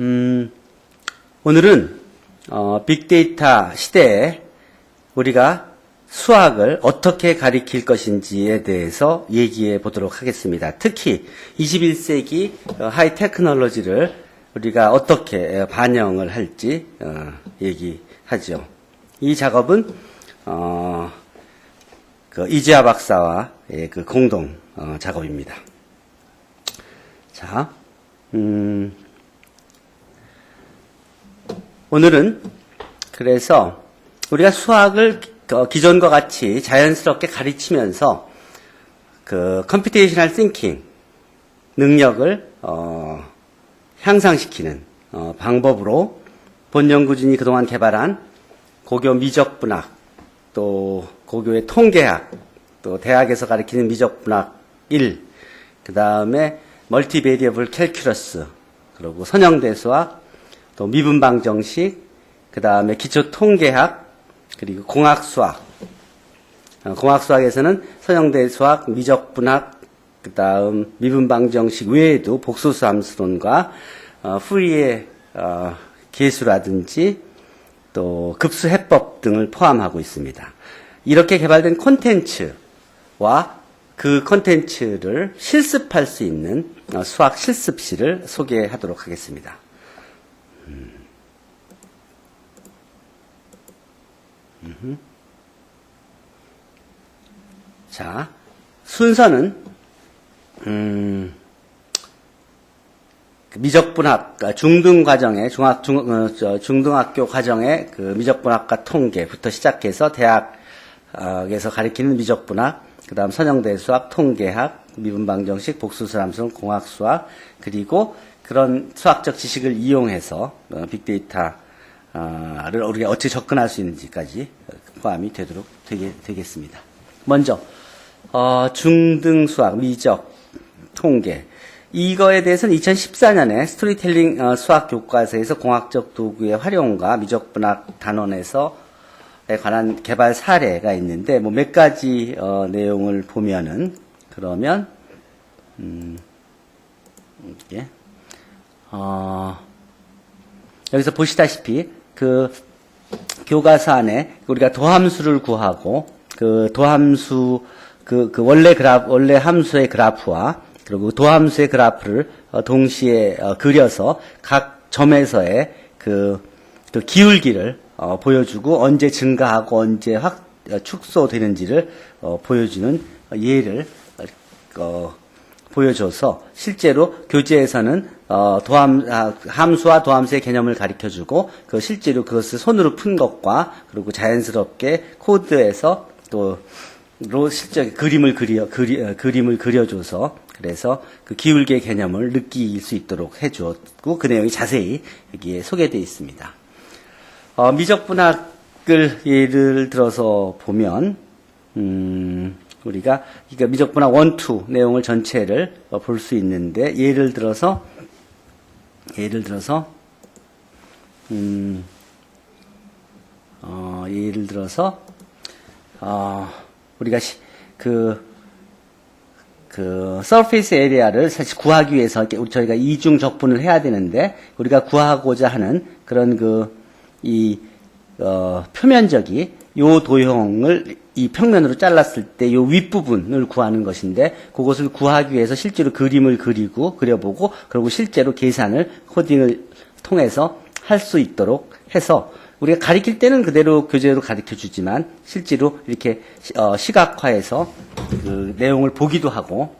음, 오늘은 어, 빅데이터 시대에 우리가 수학을 어떻게 가리킬 것인지에 대해서 얘기해 보도록 하겠습니다. 특히 21세기 어, 하이 테크놀로지를 우리가 어떻게 반영을 할지 어, 얘기하죠. 이 작업은 어, 그 이지아 박사와의 그 공동 어, 작업입니다. 자, 음, 오늘은 그래서 우리가 수학을 어, 기존과 같이 자연스럽게 가르치면서 그 컴퓨테이셔널 싱킹 능력을 어, 향상시키는 어, 방법으로 본 연구진이 그동안 개발한 고교 미적 분학 또 고교의 통계학 또 대학에서 가르치는 미적 분학 1 그 다음에 멀티베리어블 캘큘러스 그리고 선형대 수학 또 미분방 정식 그 다음에 기초 통계학 그리고 공학 수학 어, 공학 수학에서는 선형대 수학 미적분학 그 다음 미분방 정식 외에도 복소수 함수론과 어, 후리의 어, 계수라든지 또 급수 해법 등을 포함하고 있습니다. 이렇게 개발된 콘텐츠와 그 콘텐츠를 실습할 수 있는 어, 수학 실습실을 소개하도록 하겠습니다. 음. 자, 순서는 음, 그 미적분학 그러니까 중등 과정의 중학 중 어, 저, 중등학교 과정의 그 미적분학과 통계부터 시작해서 대학에서 가리키는 미적분학, 그다음 선형대 수학, 통계학, 미분방정식, 복수수함수, 공학 수학 그리고 그런 수학적 지식을 이용해서 어, 빅데이터를 우리가 어떻게 접근할 수 있는지까지 포함이 되도록 되게, 되겠 습니다. 먼저 어, 중등 수학, 미적, 통계 이거에 대해서는 2014년에 스토리텔링 어, 수학 교과서에서 공학적 도구의 활용과 미적분학 단원에서 에 관한 개발 사례가 있는데 뭐 몇 가지 어, 내용을 보면은 그러면 음, 이게 어, 여기서 보시다시피 그 교과서 안에 우리가 도함수를 구하고 그 도함수 그, 그 원래 그래프 원래 함수의 그래프와 그리고 도함수의 그래프를 어, 동시에 어, 그려서 각 점에서의 그, 그 기울기를 어, 보여주고 언제 증가하고 언제 확 어, 축소되는지를 어, 보여주는 예를 어, 보여줘서 실제로 교재에서는 어, 도함 아, 함수와 도함수의 개념을 가르쳐주고 그 실제로 그것을 손으로 푼 것과 그리고 자연스럽게 코드에서 또로 실제 그림을 그려 그리, 어, 그림을 그려줘서 그래서 그 기울기의 개념을 느낄 수 있도록 해주었고 그 내용이 자세히 여기에 소개되어 있습니다. 어, 미적분학을 예를 들어서 보면 음, 우리가 그러니까 미적분학 원투 내용을 전체를 어, 볼수 있는데 예를 들어서 예를 들어서 음, 어, 예를 들어서 어, 우리가 시, 그, 그 서페이스 에리아를 사실 구하기 위해서 우리 저희가 이중 적분을 해야 되는데 우리가 구하고자 하는 그런 그 이 어, 표면적이 요 도형을 이 평면으로 잘랐을 때요 윗부분을 구하는 것인데 그것을 구하기 위해서 실제로 그림을 그리고 그려보고 그리고 실제로 계산을 코딩을 통해서 할 수 있도록 해서 우리가 가리킬 때는 그대로 교재로 가르쳐 주지만 실제로 이렇게 어, 시각화해서 그 내용을 보기도 하고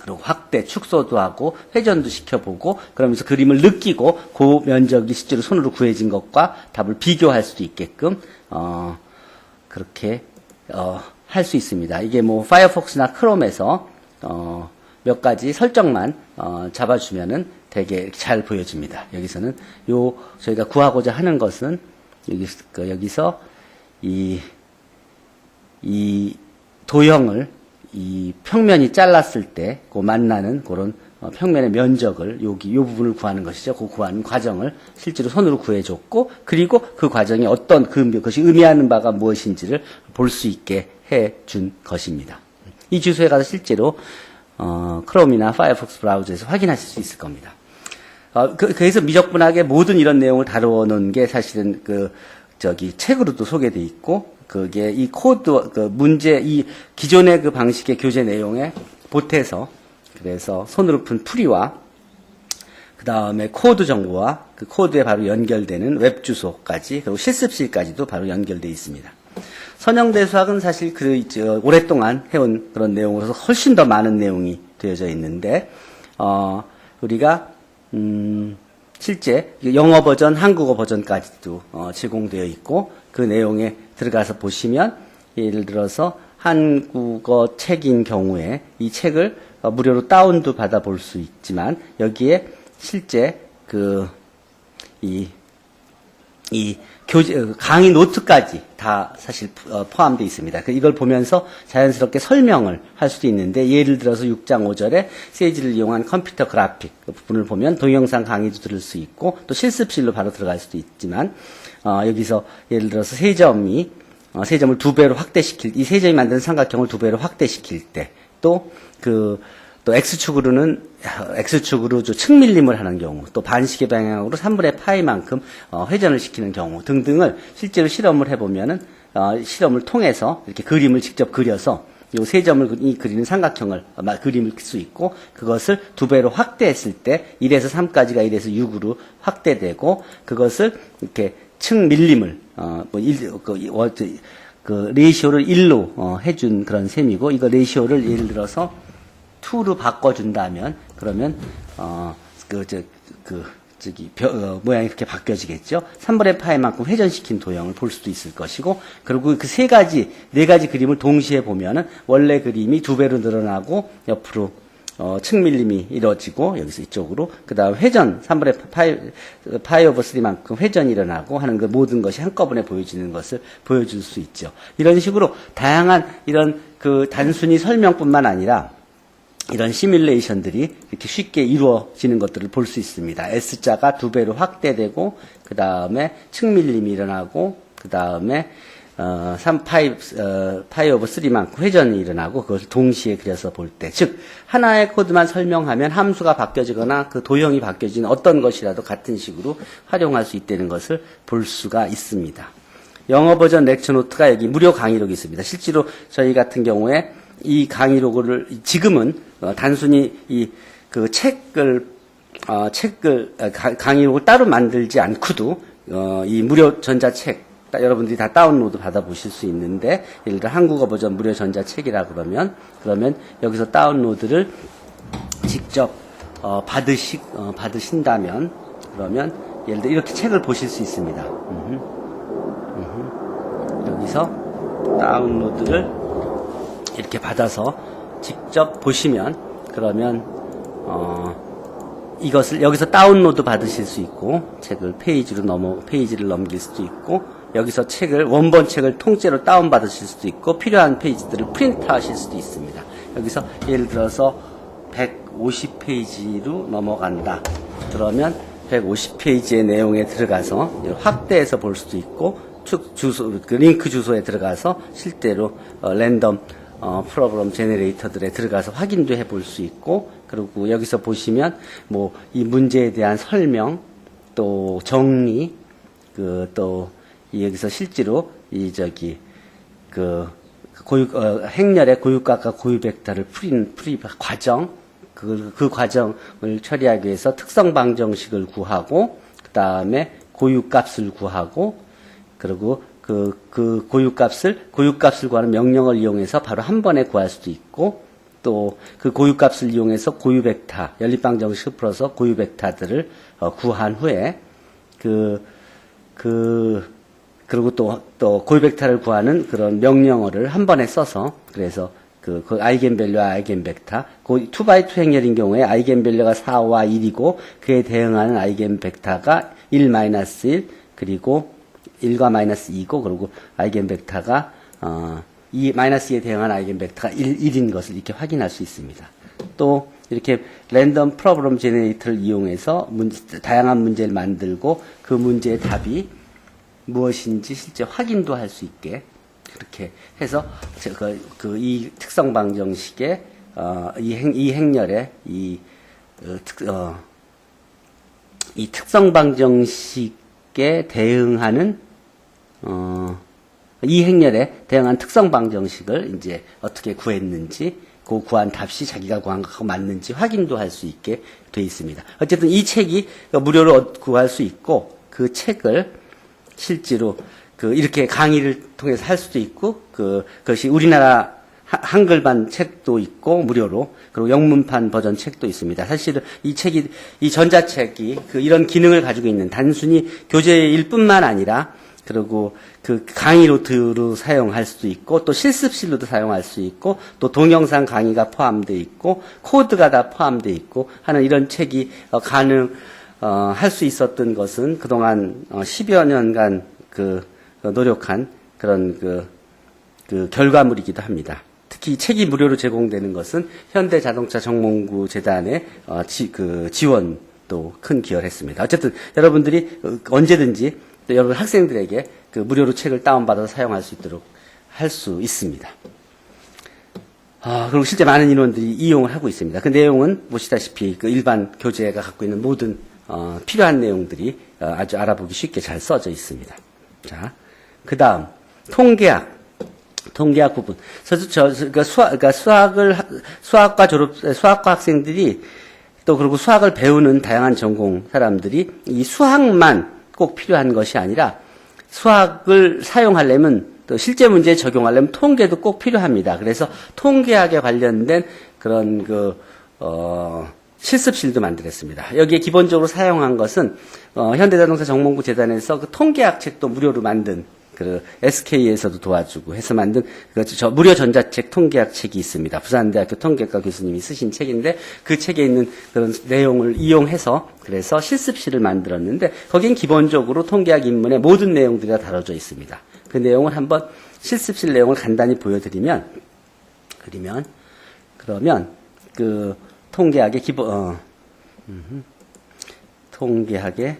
그리고 확대, 축소도 하고 회전도 시켜보고 그러면서 그림을 느끼고 그 면적이 실제로 손으로 구해진 것과 답을 비교할 수도 있게끔 어, 그렇게 어, 할 수 있습니다. 이게 뭐 파이어폭스나 크롬에서 어, 몇 가지 설정만 어, 잡아주면은 되게 잘 보여집니다. 여기서는 요 저희가 구하고자 하는 것은 여기 그 여기서 이 이 도형을 이 평면이 잘랐을 때 그 만나는 그런 어, 평면의 면적을 여기 이 부분을 구하는 것이죠. 그 구하는 과정을 실제로 손으로 구해줬고 그리고 그 과정이 어떤 그 그것이 의미하는 바가 무엇인지를 볼 수 있게 해준 것입니다. 이 주소에 가서 실제로 어, 크롬이나 파이어폭스 브라우저에서 확인하실 수 있을 겁니다. 어, 그, 그래서 미적분학의 모든 이런 내용을 다루어놓은 게 사실은 그, 저기, 책으로도 소개돼 있고, 그게 이 코드, 그 문제, 이 기존의 그 방식의 교재 내용에 보태서, 그래서 손으로 푼 풀이와, 그 다음에 코드 정보와 그 코드에 바로 연결되는 웹 주소까지, 그리고 실습실까지도 바로 연결되어 있습니다. 선형대 수학은 사실 그, 저, 오랫동안 해온 그런 내용으로서 훨씬 더 많은 내용이 되어져 있는데, 어, 우리가, 음, 실제 영어 버전, 한국어 버전까지도 어, 제공되어 있고, 그 내용에 들어가서 보시면, 예를 들어서 한국어 책인 경우에 이 책을 어, 무료로 다운도 받아볼 수 있지만, 여기에 실제 그, 이 이 교재 어, 강의 노트까지 다 사실 어, 포함되어 있습니다. 그 이걸 보면서 자연스럽게 설명을 할 수도 있는데 예를 들어서 6장 5절에 세이지를 이용한 컴퓨터 그래픽 그 부분을 보면 동영상 강의도 들을 수 있고 또 실습실로 바로 들어갈 수도 있지만 어, 여기서 예를 들어서 세 점이 어, 세 점을 두 배로 확대시킬 이 세 점이 만드는 삼각형을 두 배로 확대시킬 때 또그 또 X축으로는 X축으로 저 측밀림을 하는 경우, 또 반시계 방향으로 3분의 파이만큼 어, 회전을 시키는 경우 등등을 실제로 실험을 해보면은 어, 실험을 통해서 이렇게 그림을 직접 그려서 요 세 점을 이 그리는 삼각형을 아마 그림을 수 있고 그것을 두 배로 확대했을 때 1에서 3까지가 1에서 6으로 확대되고 그것을 이렇게 측밀림을 어뭐 그, 어, 그 레이시오를 1로 어, 해준 그런 셈이고 이거 레이시오를 예를 들어서 2로 바꿔준다면 그러면 어그 그 저기 벼, 어, 모양이 그렇게 바뀌어지겠죠. 3분의 파이만큼 회전시킨 도형을 볼 수도 있을 것이고 그리고 그 세 가지 네 가지 그림을 동시에 보면은 원래 그림이 두 배로 늘어나고 옆으로 어, 측밀림이 이루어지고 여기서 이쪽으로 그 다음 회전 3분의 파이 파이 오버 3만큼 회전이 일어나고 하는 그 모든 것이 한꺼번에 보여지는 것을 보여줄 수 있죠. 이런 식으로 다양한 이런 그 단순히 설명뿐만 아니라 이런 시뮬레이션들이 이렇게 쉽게 이루어지는 것들을 볼 수 있습니다. S자가 두 배로 확대되고, 그 다음에 측밀림이 일어나고, 그 다음에 어, 3 파이, 어, 파이 오브 3만큼 회전이 일어나고 그것을 동시에 그려서 볼 때. 즉, 하나의 코드만 설명하면 함수가 바뀌어지거나 그 도형이 바뀌어지는 어떤 것이라도 같은 식으로 활용할 수 있다는 것을 볼 수가 있습니다. 영어 버전 렉처 노트가 여기 무료 강의록이 있습니다. 실제로 저희 같은 경우에 이 강의록을 지금은 어, 단순히 이 그 책을 어, 책을 어, 강의록을 따로 만들지 않고도 어, 이 무료 전자책 여러분들이 다 다운로드 받아보실 수 있는데 예를 들어 한국어 버전 무료 전자책이라 그러면 그러면 여기서 다운로드를 직접 어, 받으시 어, 받으신다면 그러면 예를 들어 이렇게 책을 보실 수 있습니다. 음흠, 음흠. 여기서 다운로드를 이렇게 받아서 직접 보시면 그러면 어, 이것을 여기서 다운로드 받으실 수 있고 책을 페이지로 넘어 페이지를 넘길 수도 있고 여기서 책을 원본 책을 통째로 다운 받으실 수도 있고 필요한 페이지들을 프린트하실 수도 있습니다. 여기서 예를 들어서 150페이지로 넘어간다. 그러면 150페이지의 내용에 들어가서 확대해서 볼 수도 있고 주소 그 링크 주소에 들어가서 실제로 어, 랜덤 어, 프로그램 제네레이터들에 들어가서 확인도 해볼 수 있고 그리고 여기서 보시면 뭐 이 문제에 대한 설명 또 정리 그또 여기서 실제로 이 저기 그 고유 어, 행렬의 고유값과 고유벡터를 풀인 풀이 과정 그, 그 과정을 처리하기 위해서 특성 방정식을 구하고 그 다음에 고유값을 구하고 그리고 그, 그 고유값을, 고유값을 구하는 명령을 이용해서 바로 한 번에 구할 수도 있고, 또 그 고유값을 이용해서 고유벡터, 연립방정식 풀어서 고유벡터들을 어, 구한 후에, 그, 그, 그 리고 또, 또 고유벡터를 구하는 그런 명령어를 한 번에 써서, 그래서 그, 그 아이겐밸류와 아이겐벡터, 그 2x2 행렬인 경우에 아이겐밸류가 4와 1이고, 그에 대응하는 아이겐벡터가 1-1, 그리고 1과 마이너스 2고 그리고 아이겐벡터가 어, 2 마이너스 2에 대응한 아이겐벡터가 1, 1인 것을 이렇게 확인할 수 있습니다. 또 이렇게 랜덤 프로그램 제네레이터를 이용해서 문제, 다양한 문제를 만들고 그 문제의 답이 무엇인지 실제 확인도 할 수 있게 그렇게 해서 그, 그, 이 특성 방정식의 어, 이, 행, 이 행렬의 이 어, 특, 어, 이 특성 방정식에 대응하는 어, 이 행렬에 대응한 특성 방정식을 이제 어떻게 구했는지 그 구한 답이 자기가 구한 것하고 맞는지 확인도 할 수 있게 돼 있습니다. 어쨌든 이 책이 무료로 얻- 구할 수 있고 그 책을 실제로 그 이렇게 강의를 통해서 할 수도 있고 그 그것이 우리나라 하- 한글반 책도 있고 무료로 그리고 영문판 버전 책도 있습니다. 사실은 이 책이 이 전자책이 그 이런 기능을 가지고 있는 단순히 교재일 뿐만 아니라 그리고 그 강의 노트로 사용할 수도 있고 또 실습실로도 사용할 수 있고 또 동영상 강의가 포함되어 있고 코드가 다 포함되어 있고 하는 이런 책이 어, 가능 어, 할 수 있었던 것은 그동안 어, 10여 년간 그 어, 노력한 그런 그, 그 결과물이기도 합니다. 특히 이 책이 무료로 제공되는 것은 현대자동차 정몽구 재단의 어, 지, 그 지원도 큰 기여를 했습니다. 어쨌든 여러분들이 어, 언제든지 또 여러분 학생들에게 그 무료로 책을 다운받아서 사용할 수 있도록 할 수 있습니다. 아, 그리고 실제 많은 인원들이 이용을 하고 있습니다. 그 내용은 보시다시피 그 일반 교재가 갖고 있는 모든 어, 필요한 내용들이 어, 아주 알아보기 쉽게 잘 써져 있습니다. 자, 그 다음 통계학. 통계학 부분. 그래서 저, 그러니까 수학, 그러니까 수학을, 하- 수학과 졸업, 수학과 학생들이 또 그리고 수학을 배우는 다양한 전공 사람들이 이 수학만 꼭 필요한 것이 아니라 수학을 사용하려면 또 실제 문제에 적용하려면 통계도 꼭 필요합니다. 그래서 통계학에 관련된 그런 그, 어, 실습실도 만들었습니다. 여기에 기본적으로 사용한 것은 어, 현대자동차 정몽구 재단에서 그 통계학 책도 무료로 만든 그 SK에서도 도와주고 해서 만든 그저 무료 전자책 통계학 책이 있습니다. 부산대학교 통계과 교수님이 쓰신 책인데 그 책에 있는 그런 내용을 이용해서 그래서 실습실을 만들었는데 거긴 기본적으로 통계학 인문의 모든 내용들이 다 다뤄져 있습니다. 그 내용을 한번 실습실 내용을 간단히 보여드리면 그리면 그러면 그 통계학의 기본 어. 통계학의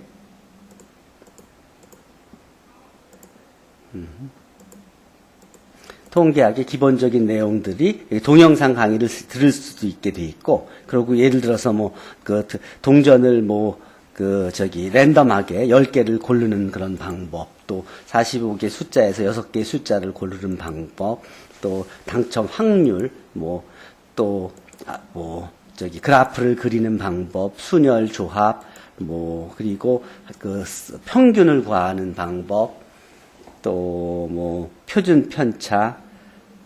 통계학의 기본적인 내용들이 동영상 강의를 스- 들을 수도 있게 돼 있고, 그리고 예를 들어서 뭐, 그, 동전을 뭐, 그, 저기, 랜덤하게 10개를 고르는 그런 방법, 또 45개 숫자에서 6개의 숫자를 고르는 방법, 또 당첨 확률, 뭐, 또, 아, 뭐, 저기, 그래프를 그리는 방법, 순열 조합, 뭐, 그리고 그, 스- 평균을 구하는 방법, 또 뭐 표준 편차,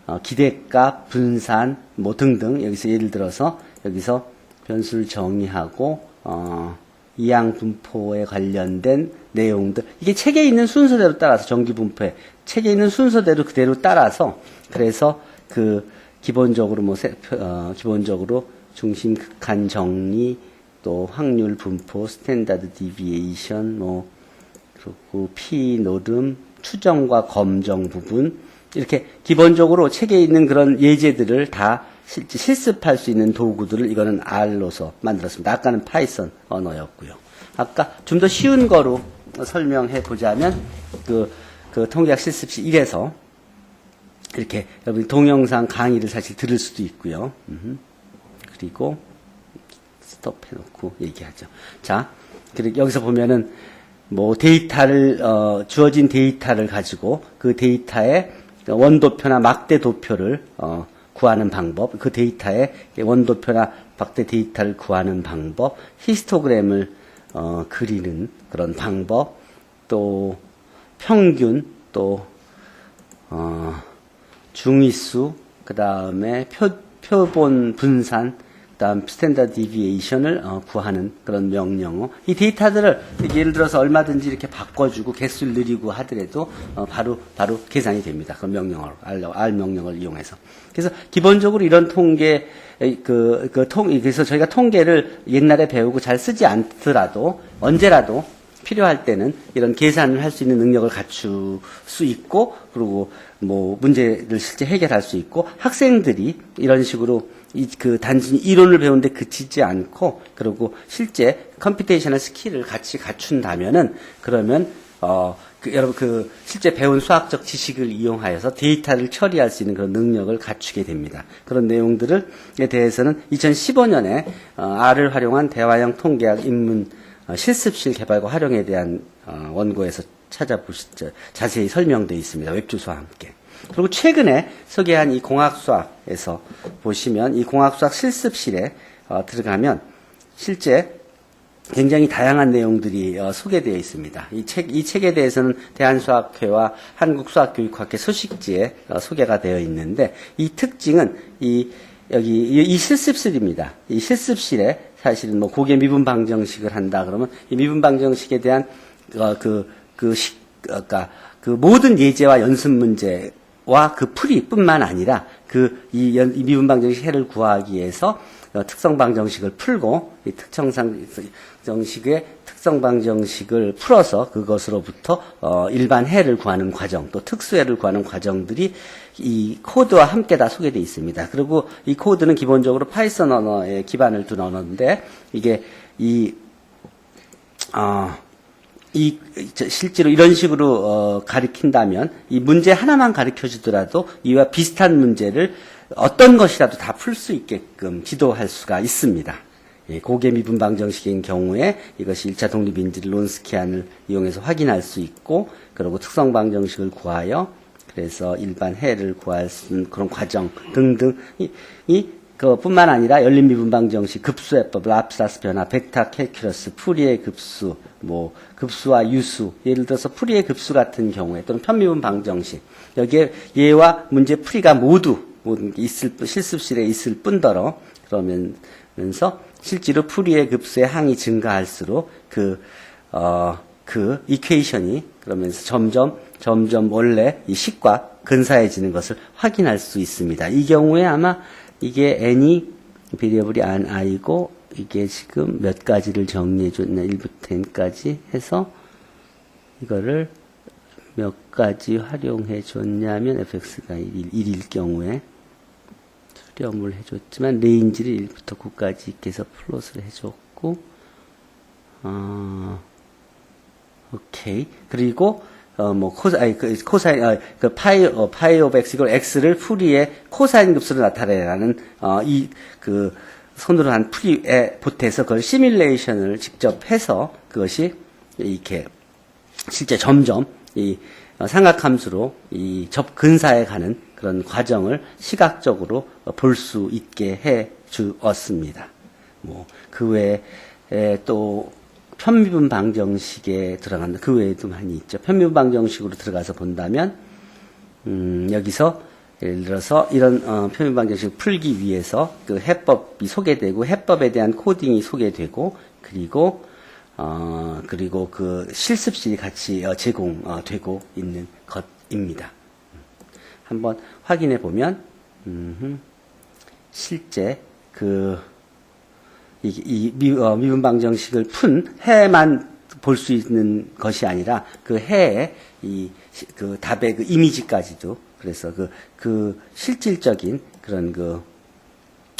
어, 기대값, 분산 뭐 등등 여기서 예를 들어서 여기서 변수를 정의하고 어, 이항 분포에 관련된 내용들. 이게 책에 있는 순서대로 따라서 정기 분포에. 책에 있는 순서대로 그대로 따라서 그래서 그 기본적으로 뭐 세- 어, 기본적으로 중심 극한 정리 또 확률 분포 스탠다드 디비에이션 뭐 그리고 피 노름, 추정과 검정 부분 이렇게 기본적으로 책에 있는 그런 예제들을 다 실- 실습할 수 있는 도구들을 이거는 R로서 만들었습니다. 아까는 파이썬 언어였고요. 아까 좀 더 쉬운 거로 설명해 보자면 그, 그 통계학 실습실 1에서 이렇게 여러분 동영상 강의를 사실 들을 수도 있고요. 그리고 스톱 해 놓고 얘기하죠. 자, 그리고 여기서 보면은 뭐 데이터를 어, 주어진 데이터를 가지고 그 데이터의 원도표나 막대 도표를 어, 구하는 방법, 그 데이터의 원도표나 막대 데이터를 구하는 방법, 히스토그램을 어, 그리는 그런 방법, 또 평균, 또 어, 중위수, 그 다음에 표, 표본 분산, 그 다음 스탠다드 디비에이션을 어, 구하는 그런 명령어. 이 데이터들을 예를 들어서 얼마든지 이렇게 바꿔주고 개수를 늘리고 하더라도 어, 바로, 바로 계산이 됩니다. 그 명령어로, R, R 명령을 이용해서. 그래서 기본적으로 이런 통계, 에, 그, 그 통, 그래서 저희가 통계를 옛날에 배우고 잘 쓰지 않더라도 언제라도 필요할 때는 이런 계산을 할 수 있는 능력을 갖출 수 있고 그리고 뭐 문제를 실제 해결할 수 있고 학생들이 이런 식으로 이 그 단순히 이론을 배우는데 그치지 않고 그리고 실제 컴퓨테이셔널 스킬을 같이 갖춘다면은 그러면 어 그 여러분 그 실제 배운 수학적 지식을 이용하여서 데이터를 처리할 수 있는 그런 능력을 갖추게 됩니다. 그런 내용들을에 대해서는 2015년에 어, R을 활용한 대화형 통계학 입문 어, 실습실 개발과 활용에 대한 어, 원고에서 찾아보시죠. 자세히 설명되어 있습니다. 웹주소와 함께. 그리고 최근에 소개한 이 공학수학에서 보시면 이 공학수학 실습실에 어, 들어가면 실제 굉장히 다양한 내용들이 어, 소개되어 있습니다. 이 책, 이 책에 대해서는 대한수학회와 한국수학교육학회 소식지에 어, 소개가 되어 있는데 이 특징은 이 여기 이, 이 실습실입니다. 이 실습실에 사실은 뭐 고개 미분 방정식을 한다 그러면 이 미분 방정식에 대한 어, 그, 그, 식, 그러니까 그 모든 예제와 연습 문제와 그 풀이뿐만 아니라 그이 미분 방정식 해를 구하기 위해서 어, 특성 방정식을 풀고 이 특성 방정식의 특성 방정식을 풀어서 그것으로부터 어, 일반 해를 구하는 과정 또 특수해를 구하는 과정들이 이 코드와 함께 다 소개되어 있습니다. 그리고 이 코드는 기본적으로 파이썬 언어에 기반을 둔 언어인데 이게 이 어, 이 저, 실제로 이런 식으로 어, 가리킨다면 이 문제 하나만 가르쳐 주더라도 이와 비슷한 문제를 어떤 것이라도 다 풀 수 있게끔 지도할 수가 있습니다. 예, 고개 미분 방정식인 경우에 이것이 1차 독립인지를 론스키안을 이용해서 확인할 수 있고 그리고 특성 방정식을 구하여 그래서 일반 해를 구할 수 있는 그런 과정 등등 이, 이 그뿐만 아니라 열린 미분 방 정식, 급수해법, 랍사스 변화, 벡터 캘큘러스, 푸리의 급수, 뭐 급수와 유수, 예를 들어서 푸리의 급수 같은 경우에 또는 편미분 방 정식 여기에 얘와 문제 풀이가 모두 있을 뿐- 실습실에 있을 뿐더러 그러면서 실제로 풀이의 급수의 항이 증가할수록 그 어, 그 이퀘이션이 그러면서 점점 점점 원래 이 식과 근사해지는 것을 확인할 수 있습니다. 이 경우에 아마 이게 n이 베리어블이 안 i고 이게 지금 몇 가지를 정리해 줬나 1부터 n까지 해서 이거를 몇 가지 활용해 줬냐면 fx가 1일, 1일 경우에 수렴을 해줬지만 레인지를 1부터 9까지 있게 해서 플롯을 해줬고 어, 오케이. 그리고 어 뭐 코사 아니 그 코사인 어, 그 파이 어, 파이 오브 x 이걸 x를 풀이의 코사인 급수로 나타내라는 어 이 그 손으로 한 풀이에 보태서 그걸 시뮬레이션을 직접 해서 그것이 이렇게 실제 점점 이 어, 삼각함수로 이 접 근사해 가는 그런 과정을 시각적으로 볼 수 있게 해 주었습니다. 뭐 그 외에 또 편미분 방정식에 들어간다. 그 외에도 많이 있죠. 편미분 방정식으로 들어가서 본다면 음, 여기서 예를 들어서 이런 어, 편미분 방정식을 풀기 위해서 그 해법이 소개되고 해법에 대한 코딩이 소개되고 그리고 어, 그리고 그 실습실이 같이 어, 제공되고 있는 것입니다. 한번 확인해 보면 음흠, 실제 그 이, 이 미, 어, 미분 방정식을 푼 해만 볼 수 있는 것이 아니라 그 해의 이 그 답의 그 이미지까지도 그래서 그, 그 실질적인 그런 그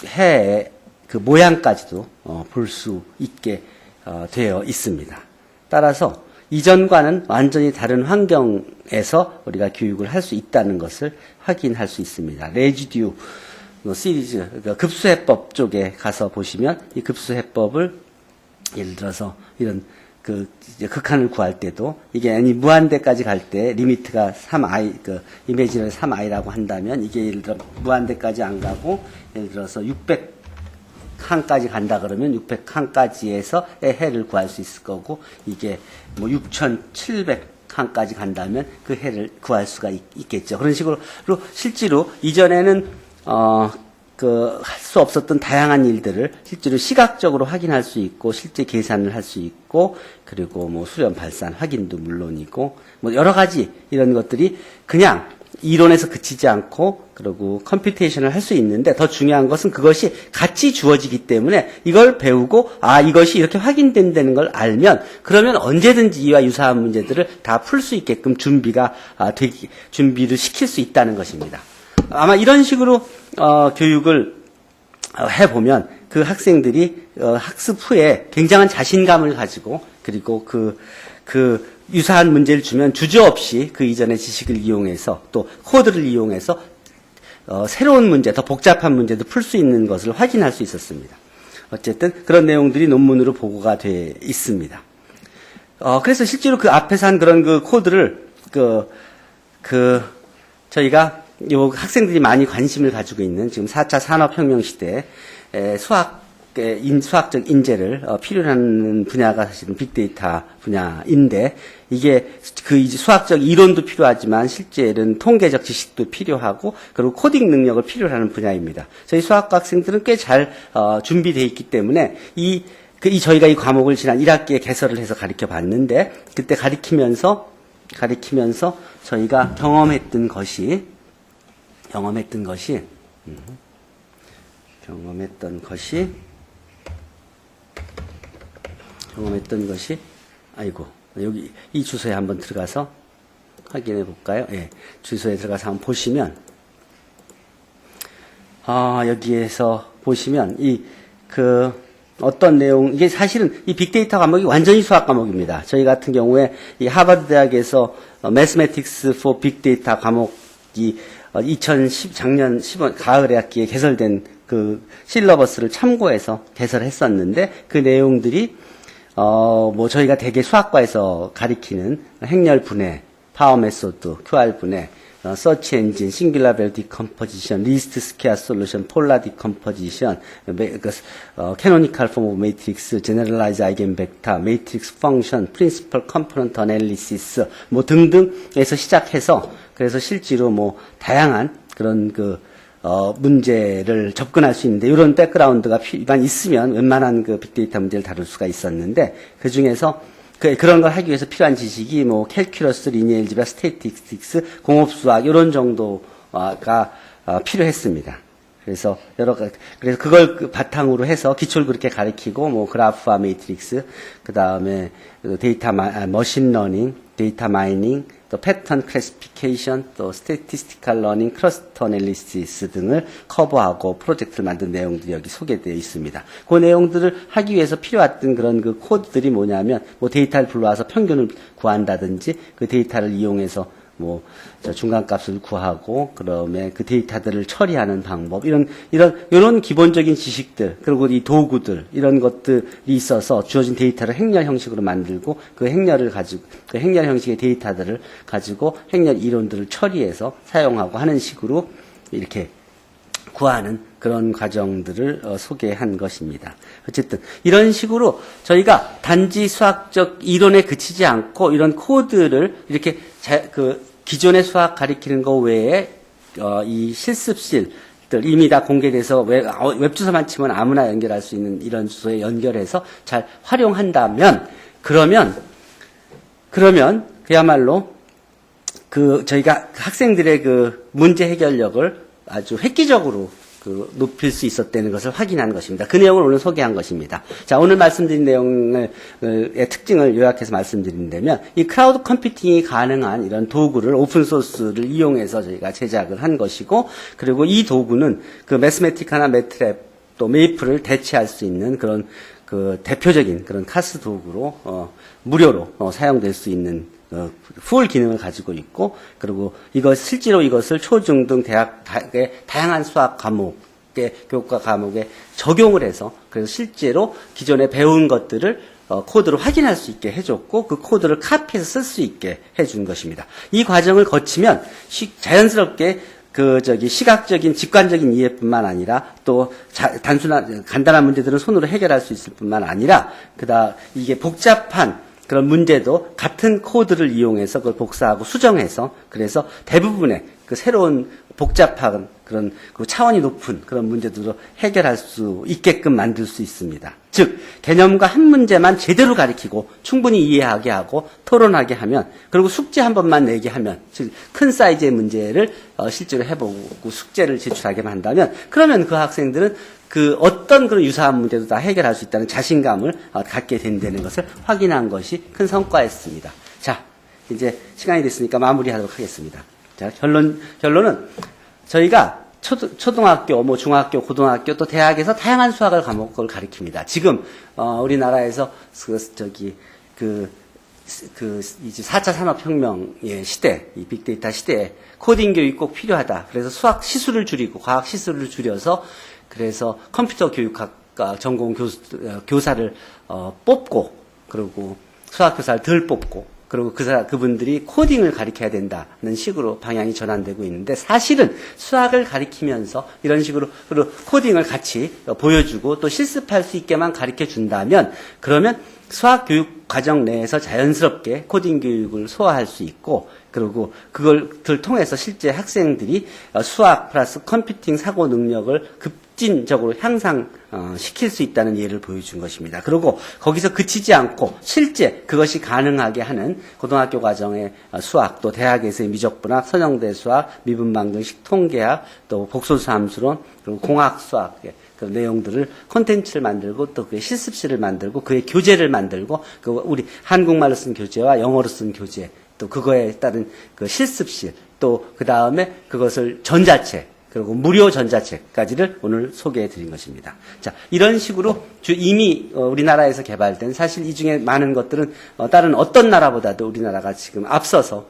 해의 그 모양까지도 어, 볼 수 있게 어, 되어 있습니다. 따라서 이전과는 완전히 다른 환경에서 우리가 교육을 할 수 있다는 것을 확인할 수 있습니다. 레지듀 뭐 시리즈 그러니까 급수해법 쪽에 가서 보시면 이 급수해법을 예를 들어서 이런 그 극한을 구할 때도 이게 n이 무한대까지 갈 때 리미트가 3i 그 이미지를 3i라고 한다면 이게 예를 들어 무한대까지 안 가고 예를 들어서 600 칸까지 간다 그러면 600 칸까지에서 해를 구할 수 있을 거고 이게 뭐 6,700 칸까지 간다면 그 해를 구할 수가 있, 겠죠. 그런 식으로 실제로 이전에는 어, 그, 할 수 없었던 다양한 일들을 실제로 시각적으로 확인할 수 있고, 실제 계산을 할 수 있고, 그리고 뭐 수렴 발산 확인도 물론이고, 뭐 여러 가지 이런 것들이 그냥 이론에서 그치지 않고, 그리고 컴퓨테이션을 할 수 있는데, 더 중요한 것은 그것이 같이 주어지기 때문에 이걸 배우고, 아, 이것이 이렇게 확인된다는 걸 알면, 그러면 언제든지 이와 유사한 문제들을 다 풀 수 있게끔 준비가, 아, 되기, 준비를 시킬 수 있다는 것입니다. 아마 이런 식으로 어, 교육을 어, 해보면 그 학생들이 어, 학습 후에 굉장한 자신감을 가지고 그리고 그, 그 유사한 문제를 주면 주저없이 그 이전의 지식을 이용해서 또 코드를 이용해서 어, 새로운 문제, 더 복잡한 문제도 풀 수 있는 것을 확인할 수 있었습니다. 어쨌든 그런 내용들이 논문으로 보고가 돼 있습니다. 어, 그래서 실제로 그 앞에서 한 그런 그 코드를 그, 그, 저희가 요 학생들이 많이 관심을 가지고 있는 지금 4차 산업혁명 시대에 에, 수학, 수학적 인재를 어, 필요로 하는 분야가 사실은 빅데이터 분야인데 이게 그 수학적 이론도 필요하지만 실제는 통계적 지식도 필요하고 그리고 코딩 능력을 필요로 하는 분야입니다. 저희 수학과 학생들은 꽤잘 어, 준비되어 있기 때문에 이 그, 이 저희가 이 과목을 지난 1학기에 개설을 해서 가르쳐 봤는데, 그때 가르치면서, 가르치면서 저희가 경험했던 것이, 경험했던 것이, 음, 경험했던 것이, 경험했던 것이, 아이고, 여기 이 주소에 한번 들어가서 확인해 볼까요? 예. 주소에 들어가서 한번 보시면, 아, 여기에서 보시면, 이, 그, 어떤 내용, 이게 사실은 이 빅데이터 과목이 완전히 수학 과목입니다. 저희 같은 경우에 이 하버드 대학에서 for Big Data 과목이 어, 2010, 작년 10월, 가을 학기에 개설된 그 실러버스를 참고해서 개설했었는데 그 내용들이 어, 뭐 저희가 대개 수학과에서 가리키는 행렬 분해, 파워 메소드, QR 분해, 어, 서치 엔진, 싱귤라 벨 디컴포지션, 리스트 스퀘어 솔루션, 폴라 디컴포지션, 캐노니컬 폼 오브 매트릭스, 제너럴라이즈 아이겐 벡터, 매트릭스 펑션, 프린시플 컴포넌트 어널리시스 뭐 등등에서 시작해서 그래서 실제로 뭐 다양한 그런 그 어, 문제를 접근할 수 있는데 이런 백그라운드가 필요만 있으면 웬만한 그 빅데이터 문제를 다룰 수가 있었는데 그 중에서 그, 그런 걸 하기 위해서 필요한 지식이 뭐 캘큘러스, 리니어 엘지브라, 스태틱스틱스, 공업수학 이런 정도가 어, 필요했습니다. 그래서 여러 가지 그래서 그걸 그 바탕으로 해서 기초를 그렇게 가리키고 뭐 그래프와 매트릭스 그 다음에 데이터 마, 아, 머신러닝, 데이터 마이닝, 또 패턴 클래시피케이션, 또 스태티스티컬 러닝, 클러스터 애널리시스 등을 커버하고 프로젝트를 만든 내용들이 여기 소개되어 있습니다. 그 내용들을 하기 위해서 필요했던 그런 그 코드들이 뭐냐면 뭐 데이터를 불러와서 평균을 구한다든지 그 데이터를 이용해서 뭐 중간값을 구하고 그다음에 그 데이터들을 처리하는 방법 이런 이런 이런 기본적인 지식들 그리고 이 도구들 이런 것들이 있어서 주어진 데이터를 행렬 형식으로 만들고 그 행렬을 가지고 그 행렬 형식의 데이터들을 가지고 행렬 이론들을 처리해서 사용하고 하는 식으로 이렇게 구하는 그런 과정들을 어, 소개한 것입니다. 어쨌든 이런 식으로 저희가 단지 수학적 이론에 그치지 않고 이런 코드를 이렇게 자, 그 기존의 수학 가리키는 거 외에 어, 이 실습실들 이미 다 공개돼서 웹, 어, 웹주소만 치면 아무나 연결할 수 있는 이런 주소에 연결해서 잘 활용한다면 그러면 그러면 그야말로 그 저희가 학생들의 그 문제 해결력을 아주 획기적으로 그 높일 수 있었다는 것을 확인한 것입니다. 그 내용을 오늘 소개한 것입니다. 자, 오늘 말씀드린 내용의 특징을 요약해서 말씀드린다면 이 크라우드 컴퓨팅이 가능한 이런 도구를 오픈 소스를 이용해서 저희가 제작을 한 것이고 그리고 이 도구는 그 매스메티카나 매트랩 또 메이플을 대체할 수 있는 그런 그 대표적인 그런 카스 도구로 어, 무료로 어, 사용될 수 있는 어, 풀 기능을 가지고 있고 그리고 이것 실제로 이것을 초중등 대학의 다양한 수학 과목의 교과 과목에 적용을 해서 그래서 실제로 기존에 배운 것들을 어, 코드로 확인할 수 있게 해줬고 그 코드를 카피해서 쓸 수 있게 해준 것입니다. 이 과정을 거치면 시, 자연스럽게 그 저기 시각적인 직관적인 이해뿐만 아니라 또 자, 단순한 간단한 문제들은 손으로 해결할 수 있을 뿐만 아니라 그다 이게 복잡한 그런 문제도 같은 코드를 이용해서 그걸 복사하고 수정해서 그래서 대부분의 그 새로운 복잡한 그런 그 차원이 높은 그런 문제들도 해결할 수 있게끔 만들 수 있습니다. 즉 개념과 한 문제만 제대로 가리키고 충분히 이해하게 하고 토론하게 하면 그리고 숙제 한 번만 내게 하면 즉 큰 사이즈의 문제를 어, 실제로 해보고 숙제를 제출하게만 한다면 그러면 그 학생들은 그 어떤 그런 유사한 문제도 다 해결할 수 있다는 자신감을 어, 갖게 된다는 것을 확인한 것이 큰 성과였습니다. 자, 이제 시간이 됐으니까 마무리하도록 하겠습니다. 자, 결론, 결론은 저희가 초등, 학교 뭐 중학교, 고등학교 또 대학에서 다양한 수학을 과목을 가르칩니다. 지금 어, 우리나라에서 그 저기 그, 그 이제 4차 산업혁명의 시대, 이 빅데이터 시대에 코딩 교육 꼭 필요하다. 그래서 수학 시수를 줄이고 과학 시수를 줄여서 그래서 컴퓨터 교육학 어, 전공 교수, 어, 교사를 어, 뽑고 그리고 수학 교사를 덜 뽑고 그리고 그 사람 그분들이 코딩을 가르쳐야 된다는 식으로 방향이 전환되고 있는데 사실은 수학을 가르치면서 이런 식으로 코딩을 같이 어, 보여주고 또 실습할 수 있게만 가르쳐 준다면 그러면 수학 교육 과정 내에서 자연스럽게 코딩 교육을 소화할 수 있고 그리고 그걸 통해서 실제 학생들이 어, 수학 플러스 컴퓨팅 사고 능력을 급진적으로 향상 어, 시킬 수 있다는 예를 보여준 것입니다. 그리고 거기서 그치지 않고 실제 그것이 가능하게 하는 고등학교 과정의 어, 수학, 또 대학에서의 미적분학, 서정대 수학, 미분방정식, 통계학, 또 복소수 함수론, 그리고 공학 수학 예, 그 내용들을 콘텐츠를 만들고 또 그의 실습실을 만들고 그의 교재를 만들고 그 우리 한국말로 쓴 교재와 영어로 쓴 교재 또 그거에 따른 그 실습실 또 그 다음에 그것을 전자책 그리고 무료 전자책까지를 오늘 소개해 드린 것입니다. 자, 이런 식으로 주- 이미 어, 우리나라에서 개발된 사실 이 중에 많은 것들은 어, 다른 어떤 나라보다도 우리나라가 지금 앞서서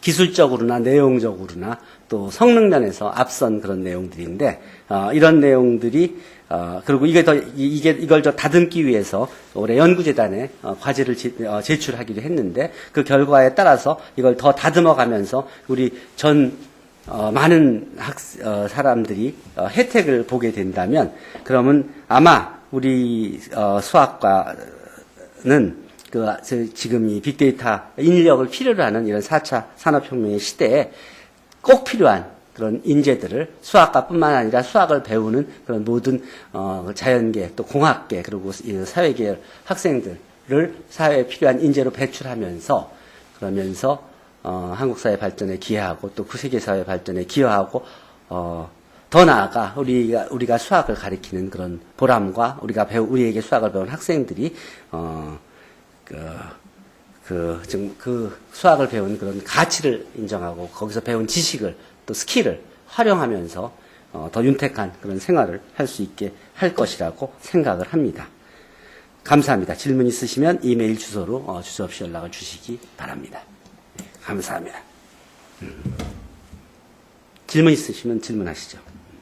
기술적으로나 내용적으로나 또 성능 면에서 앞선 그런 내용들인데 어, 이런 내용들이 어, 그리고 이게 더 이- 이게 이걸 더 다듬기 위해서 올해 연구재단에 어, 과제를 제, 어, 제출하기로 했는데 그 결과에 따라서 이걸 더 다듬어가면서 우리 전 어, 많은 학, 어, 사람들이 어, 혜택을 보게 된다면 그러면 아마 우리 어, 수학과는 그 저- 지금 이 빅데이터 인력을 필요로 하는 이런 4차 산업혁명의 시대에 꼭 필요한 그런 인재들을 수학과뿐만 아니라 수학을 배우는 그런 모든 어, 자연계 또 공학계 그리고 이 사회계 학생들을 사회에 필요한 인재로 배출하면서 그러면서 어, 한국 사회 발전에 기여하고 또 그 세계 사회 발전에 기여하고 어, 더 나아가 우리가 우리가 수학을 가리키는 그런 보람과 우리가 배우 우리에게 수학을 배운 학생들이 어, 그, 그, 지금 그 수학을 배운 그런 가치를 인정하고 거기서 배운 지식을 또 스킬을 활용하면서 어, 더 윤택한 그런 생활을 할 수 있게 할 것이라고 생각을 합니다. 감사합니다. 질문 있으시면 이메일 주소로 어, 주저 없이 연락을 주시기 바랍니다. 네, 감사합니다. 음. 질문 있으시면 질문하시죠. 음.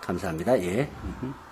감사합니다. 예. 음흠.